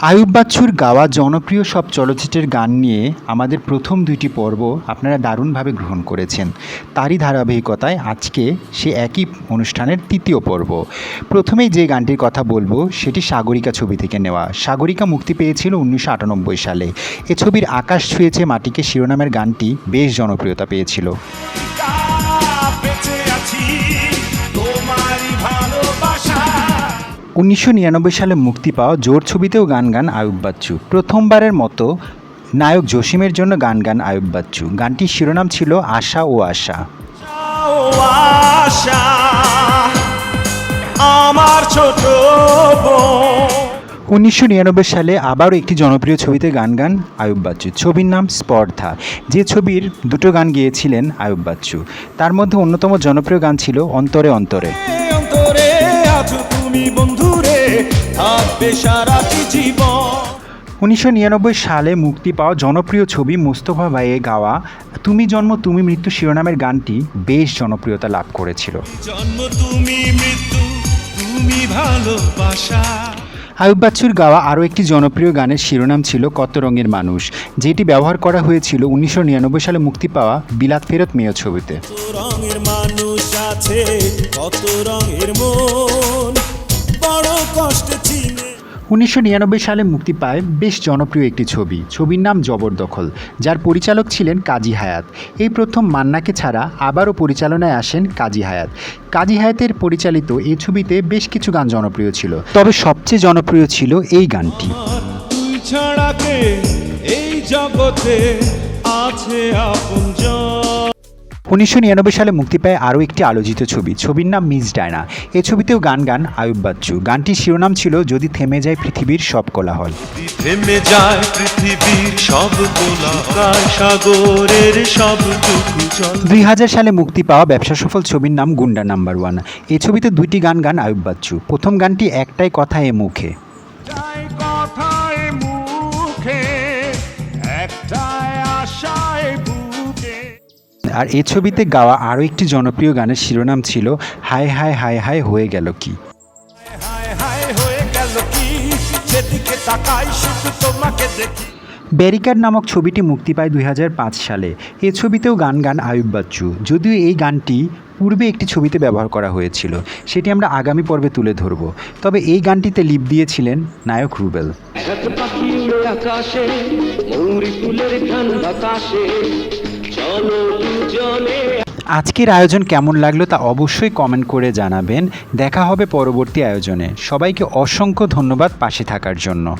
আয়ুব বাচ্চুর গাওয়া জনপ্রিয় সব চলচ্চিত্রের গান নিয়ে আমাদের প্রথম দুইটি পর্ব আপনারা দারুণভাবে গ্রহণ করেছেন। তারই ধারাবাহিকতায় আজকে সে একই অনুষ্ঠানের তৃতীয় পর্ব। প্রথমেই যে গানটির কথা বলব, সেটি সাগরিকা ছবি থেকে নেওয়া। সাগরিকা মুক্তি পেয়েছিল উনিশশো আটানব্বই সালে। এ ছবির আকাশ ছুঁয়েছে মাটিকে, শিরোনামের গানটি বেশ জনপ্রিয়তা পেয়েছিল। উনিশশো নিরানব্বই সালে মুক্তি পাওয়া জোর ছবিতেও গান গান আয়ুব বাচ্চু। প্রথমবারের মতো নায়ক জসিমের জন্য গান গান আয়ুব বাচ্চু। গানটির শিরোনাম ছিল আশা ও আশা। আমার ছোট উনিশশো নিরানব্বই সালে আবারও একটি জনপ্রিয় ছবিতে গান গান আয়ুব বাচ্চু। ছবির নাম স্পর্ধা। যে ছবির দুটো গান গেয়েছিলেন আয়ুব বাচ্চু। তার মধ্যে অন্যতম জনপ্রিয় গান ছিল অন্তরে অন্তরে। থাকবে সারাটি জীবন? উনিশশো নিরানব্বই সালে মুক্তি পাওয়া জনপ্রিয় ছবি মোস্তফা ভাইয়ে গাওয়া তুমি জন্ম তুমি মৃত্যু শিরোনামের গানটি বেশ জনপ্রিয়তা লাভ করেছিল। জন্ম তুমি মৃত্যু তুমি ভালোবাসা। আয়ুব বাচ্চুর গাওয়া আরও একটি জনপ্রিয় গানের শিরোনাম ছিল কত রঙের মানুষ যেটি ব্যবহার করা হয়েছিল উনিশশো নিরানব্বই সালে মুক্তি পাওয়া বিলাত ফেরত মেয় ছবিতে। কত রঙের মানুষ আছে কত রঙের মন বড় কষ্ট চিনে উনিশশো নিরানব্বই সালে মুক্তি পায় বেশ জনপ্রিয় একটি ছবি। ছবির নাম জবরদখল, যার পরিচালক ছিলেন কাজী হায়াত। এই প্রথম মান্নাকে ছাড়া আবারও পরিচালনায় আসেন কাজী হায়াত। কাজী হায়াতের পরিচালিত এই ছবিতে বেশ কিছু গান জনপ্রিয় ছিল। তবে সবচেয়ে জনপ্রিয় ছিল এই গানটি। এই জগতে আছে উনিশশো নিরানব্বই সালে মুক্তি পায় আরও একটি আলোচিত ছবি। ছবির নাম মিস ডায়না। এ ছবিতেও গান গান আয়ুব বাচ্চু। গানটির শিরোনাম ছিল যদি থেমে যায় পৃথিবীর সব কোলাহল। থেমে যায় পৃথিবীর সব সাগরের জল। দুই হাজার সালে মুক্তি পাওয়া ব্যবসা সফল ছবির নাম গুন্ডা নাম্বার ওয়ান। এ ছবিতে দুইটি গান গান আয়ুব বাচ্চু। প্রথম গানটি একটাই কথা এ মুখে। আর এই ছবিতে গাওয়া আরও একটি জনপ্রিয় গানের শিরোনাম ছিল হায় হায় হায় হায় হয়ে গেল কি। ব্যারিকাড নামক ছবিটি মুক্তি পায় দুই হাজার পাঁচ সালে। এ ছবিতেও গান গান আয়ুব বাচ্চু। যদিও এই গানটি পূর্বে একটি ছবিতে ব্যবহার করা হয়েছিল সেটি আমরা আগামী পর্বে তুলে ধরব। তবে এই গানটিতে লিপ দিয়েছিলেন নায়ক রুবেল। আকাশে মৌরি ফুলের বাতাসে চলো আজকের আয়োজন কেমন লাগল তা অবশ্যই কমেন্ট করে জানাবেন। দেখা হবে পরবর্তী আয়োজনে। সবাইকে অসংখ্য ধন্যবাদ পাশে থাকার জন্য।